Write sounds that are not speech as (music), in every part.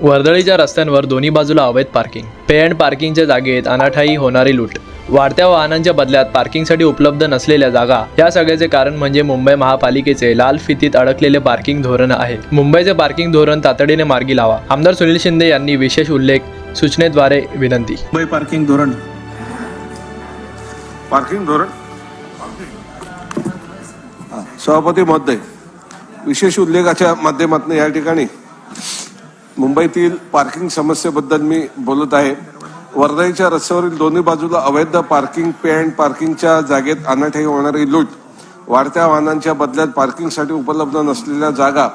वर्दळीच्या रस्त्यांवर दोन्ही बाजूला अवैध पार्किंग. पे अँड पार्किंगच्या जागेत अनाठाई होणारी लूट. वाढत्या वाहनांच्या बदल्यात पार्किंगसाठी उपलब्ध नसलेल्या जागा. या सगळ्याचे कारण म्हणजे मुंबई महापालिकेचे लाल फितीत अडकलेले पार्किंग धोरण आहे. मुंबईचे पार्किंग धोरण तातडीने मार्गी लावा. आमदार सुनील शिंदे यांनी विशेष उल्लेख सूचनेद्वारे विनंती. मुंबई पार्किंग धोरण. पार्किंग धोरण? सभापती महोदय विशेष उल्लेखाच्या माध्यमातून या ठिकाणी मुंबईतील पार्किंग समस्येबद्दल मी बोलत आहे. वर्धाईच्या रस्त्यावरील दोन्ही बाजूला अवैध पार्किंग पे अँड पार्किंगच्या जागेत अनाठाई होणारी लूट वाढत्या वाहनांच्या बदल्यात पार्किंगसाठी उपलब्ध नसलेल्या जागा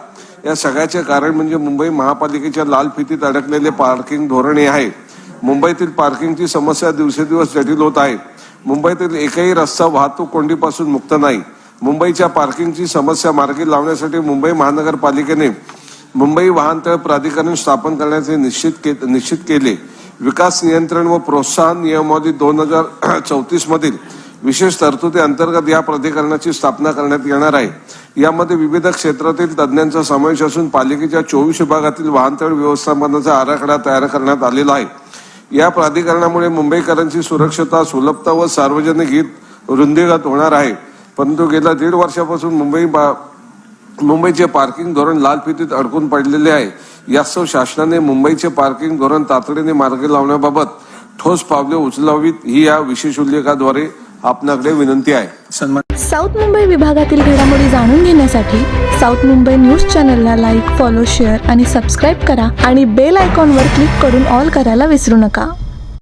या सगळ्याचे कारण म्हणजे मुंबई महापालिकेच्या लाल फितीत अडकलेले पार्किंग धोरण हे आहे. मुंबईतील पार्किंगची समस्या दिवसेदिवस जटिल होत आहे. मुंबईतील एकही रस्ता वाहतूक कोंडीपासून मुक्त नाही. मुंबईच्या पार्किंगची समस्या मार्गी लावण्यासाठी मुंबई महानगरपालिकेने मुंबई वाहनतळ प्राधिकरण स्थापन करण्याचे निश्चित के निश्चित केले. विकास नियंत्रण व प्रोत्साहन नियमावली दोन हजार (clears throat) चौतीस मधील विशेष तरतुदी अंतर्गत या प्राधिकरणाची स्थापना करण्यात येणार आहे. यामध्ये विविध क्षेत्रातील तज्ज्ञांचा समावेश असून पालिकेच्या चोवीस विभागातील वाहनतळ व्यवस्थापनाचा आराखडा तयार करण्यात आलेला आहे. या प्राधिकरणामुळे मुंबईकरांची सुरक्षता सुलभता व सार्वजनिक हित वृद्धिगत होणार आहे. परंतु गेल्या दीड वर्षापासून मुंबई बा- मुंबईचे पार्किंग धोरण लाल फितीत अडकून पडलेले आहे. यास्तव शासनाने मुंबईचे पार्किंग धोरण तातडीने मार्गी लावण्याबाबत ठोस पावले उचलावीत ही या विशेष उल्लेखाद्वारे आपल्याकडे विनंती आहे. सन्मान साऊथ मुंबई विभागातील घडामोडी जाणून घेण्यासाठी साऊथ मुंबई न्यूज चॅनलला लाईक फॉलो शेअर आणि सबस्क्राईब करा आणि बेल आयकॉनवर क्लिक करून ऑल करायला विसरू नका.